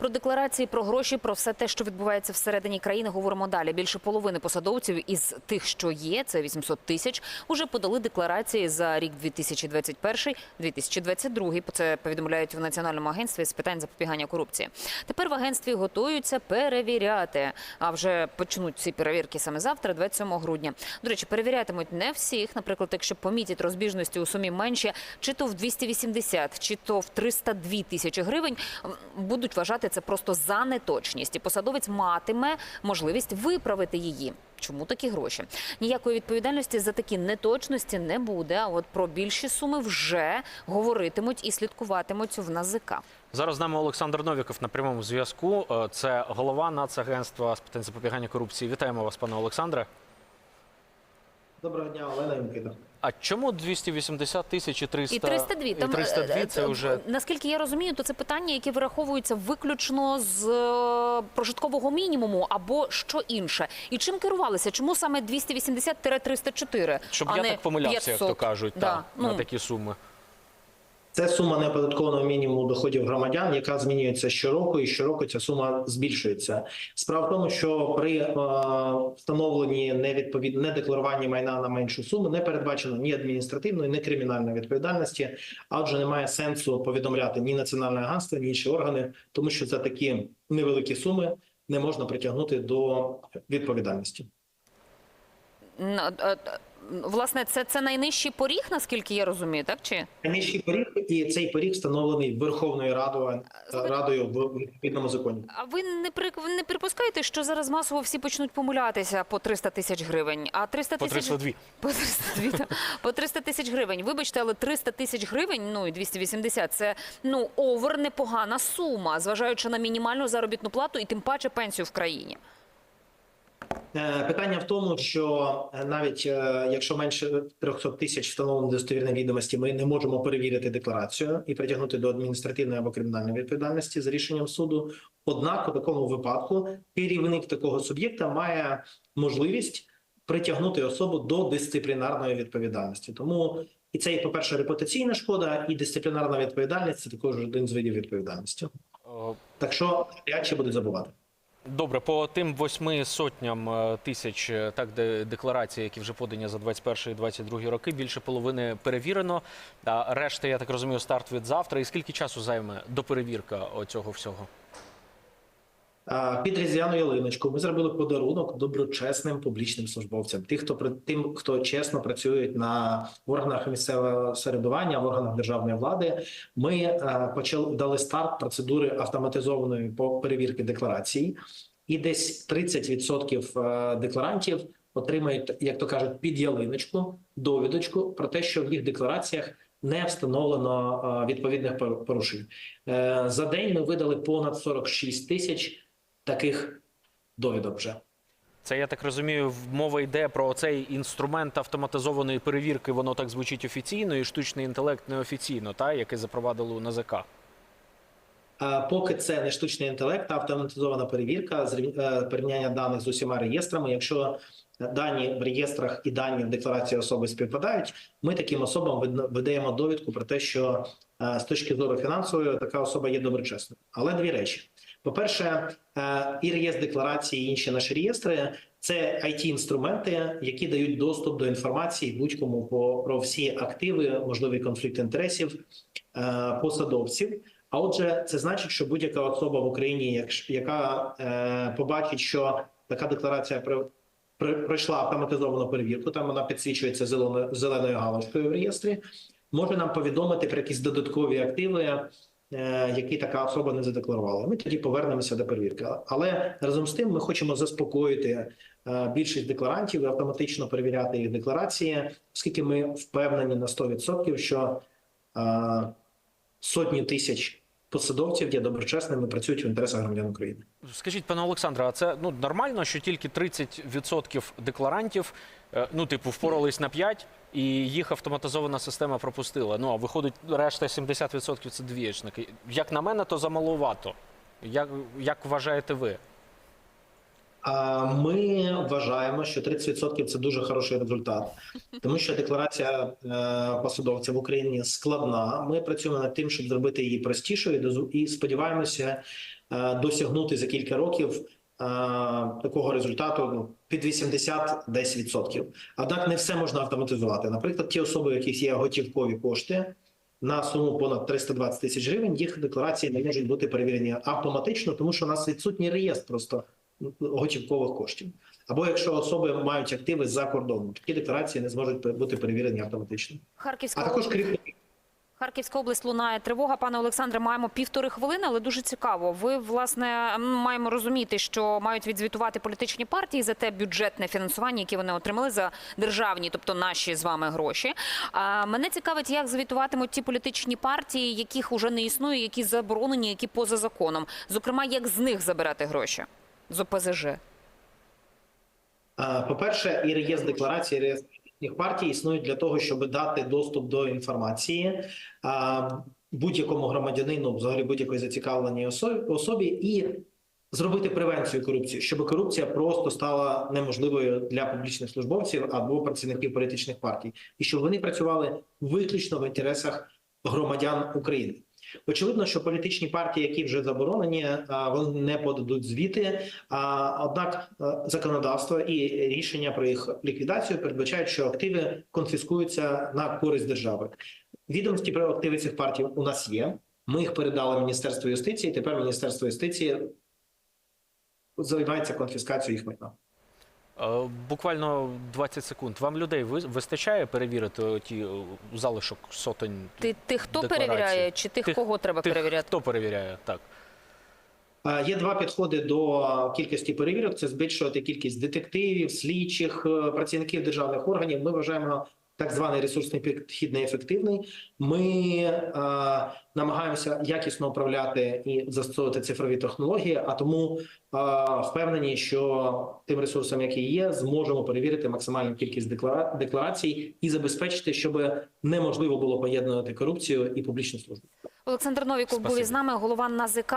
Про декларації, про гроші, про все те, що відбувається всередині країни, говоримо далі. Більше половини посадовців із тих, що є, це 800 тисяч, уже подали декларації за рік 2021-2022. Це повідомляють в Національному агентстві з питань запобігання корупції. Тепер в агентстві готуються перевіряти. А вже почнуть ці перевірки саме завтра, 27 грудня. До речі, перевірятимуть не всіх. Наприклад, якщо помітять розбіжності у сумі менші, чи то в 280, чи то в 302 тисячі гривень, будуть вважати це просто за неточність. І посадовець матиме можливість виправити її. Чому такі гроші? Ніякої відповідальності за такі неточності не буде. А от про більші суми вже говоритимуть і слідкуватимуть в НАЗК. Зараз з нами Олександр Новіков на прямому зв'язку. Е, Це голова Нацагентства з питань запобігання корупції. Вітаємо вас, пане Олександре. Доброго дня, Олена Ємкіна. А чому 280 тисяч і 300? І 302. І Там, 302 е, це е, вже наскільки я розумію, то це питання, які вираховуються виключно з е, прожиткового мінімуму або що інше. І чим керувалися? Чому саме 280-304? щоб а я не так помилявся, як то кажуть, Да, та, ну. на такі суми. Це сума неоподаткованого мінімуму доходів громадян, яка змінюється щороку, і щороку ця сума збільшується. Справа в тому, що при е, встановленні невідповід... недекларуванні майна на меншу суму не передбачено ні адміністративної, ні кримінальної відповідальності. А отже, немає сенсу повідомляти ні національне агентство, ні інші органи, тому що за такі невеликі суми не можна притягнути до відповідальності. Е, е, Власне, це, це найнижчий поріг, наскільки я розумію, так чи? Найнижчий поріг, і цей поріг встановлений Верховною Радою радою в відповідному законі. А ви не при не припускаєте, що зараз масово всі почнуть помилятися по 300 тисяч гривень? А 300 По тисяч 302. по 302, та. по 300 тисяч гривень. Вибачте, але 300 тисяч гривень, ну і 280 – це ну овер непогана сума, зважаючи на мінімальну заробітну плату і тим паче пенсію в країні. Е, Питання в тому, що е, навіть е, якщо менше 300 тисяч встановлено достовірні відомості, ми не можемо перевірити декларацію і притягнути до адміністративної або кримінальної відповідальності за рішенням суду. Однак у такому випадку керівник такого суб'єкта має можливість притягнути особу до дисциплінарної відповідальності. Тому і це, і, по-перше, репутаційна шкода, і дисциплінарна відповідальність це також один з видів відповідальності. Так що я ще буде забувати. Добре, по тим восьми сотням е, тисяч е, так де декларацій, які вже подані за 21 і 22 роки, більше половини перевірено. А решта, я так розумію, старт від завтра. І скільки часу займе до перевірка цього всього? Під різдвяну ялиночку ми зробили подарунок доброчесним публічним службовцям, тих, хто тим, хто чесно працюють на органах місцевого самоврядування, в органах державної влади. Ми е, почали дали старт процедури автоматизованої по перевірки декларацій, і десь 30% е, декларантів отримають, як то кажуть, під ялиночку довідочку про те, що в їх деклараціях не встановлено е, відповідних порушень. За день ми видали понад 46 тисяч таких довідок вже. Це я так розумію, мова йде про цей інструмент автоматизованої перевірки. Воно так звучить офіційно, і штучний інтелект неофіційно, та який запровадили у НАЗК. Поки це не штучний інтелект, а автоматизована перевірка е, порівняння даних з усіма реєстрами. Якщо дані в реєстрах і дані в декларації особи співпадають, ми таким особам видаємо довідку про те, що е, з точки зору фінансової така особа є доброчесною. Але дві речі: по-перше, е, і реєстр декларації, і інші наші реєстри це it інструменти, які дають доступ до інформації будь-кому по про всі активи, можливий конфлікт інтересів е, посадовців. А отже, це значить, що будь-яка особа в Україні, яка е, побачить, що така декларація про пройшла автоматизовану перевірку, там вона підсвічується зеленою галочкою в реєстрі, може нам повідомити про якісь додаткові активи, які така особа не задекларувала. Ми тоді повернемося до перевірки. Але разом з тим ми хочемо заспокоїти е, більшість декларантів і автоматично перевіряти їх декларації, оскільки ми впевнені на 100%, що е, сотні тисяч посадовців є доброчесними, працюють в інтересах громадян України. Скажіть, пане Олександре, а це ну нормально, що тільки 30% декларантів, е, ну типу, впорались на 5, і їх автоматизована система пропустила. Ну а виходить, решта 70% це двієчники. Як на мене, то замалувато. Як, як вважаєте ви? Ми вважаємо, що 30% – це дуже хороший результат, тому що декларація е, посадовця в Україні складна. Ми працюємо над тим, щоб зробити її простішою, і сподіваємося, е, досягнути за кілька років е, такого результату ну, під 80-10%. Однак не все можна автоматизувати. Наприклад, ті особи, у яких є готівкові кошти на суму понад 320 тисяч гривень, їх декларації не можуть бути перевірені автоматично, тому що у нас відсутній реєстр просто готівкових коштів. Або якщо особи мають активи за кордоном, такі декларації не зможуть бути перевірені автоматично. Харківська А також крім Харківська область лунає тривога. Пане Олександре, маємо півтори хвилини, але дуже цікаво. Ви власне маємо розуміти, що мають відзвітувати політичні партії за те бюджетне фінансування, яке вони отримали за державні, тобто наші з вами гроші. А мене цікавить, як звітуватимуть ті політичні партії, яких уже не існує, які заборонені, які поза законом. Зокрема, як з них забирати гроші з ОПЗЖ. По-перше, і реєстр декларації, і реєстр політичних партій існують для того, щоб дати доступ до інформації будь-якому громадянину, взагалі будь-якої зацікавленій особі і зробити превенцію корупції, щоб корупція просто стала неможливою для публічних службовців або працівників політичних партій, і щоб вони працювали виключно в інтересах громадян України. Очевидно, що політичні партії, які вже заборонені, вони не подадуть звіти. Однак е, законодавство і рішення про їх ліквідацію передбачають, що активи конфіскуються на користь держави. Відомості про активи цих партій у нас є. Ми їх передали Міністерству юстиції. Тепер Міністерство юстиції займається конфіскацією їх майна. Е, Буквально 20 секунд. Вам людей вистачає перевірити ті е, залишок сотень? Ти тих, хто перевіряє, чи тих, Тих- кого треба Тих, перевіряти? Хто перевіряє? Так. Е, Є два підходи до кількості перевірок: це збільшувати кількість детективів, слідчих, працівників державних органів. Ми вважаємо так званий ресурсний підхід неефективний. Ми е, намагаємося якісно управляти і застосовувати цифрові технології. А тому е, впевнені, що тим ресурсом, який є, зможемо перевірити максимальну кількість деклара- декларацій і забезпечити, щоб неможливо було поєднувати корупцію і публічну службу. Олександр Новіков був із нами, голова НАЗК.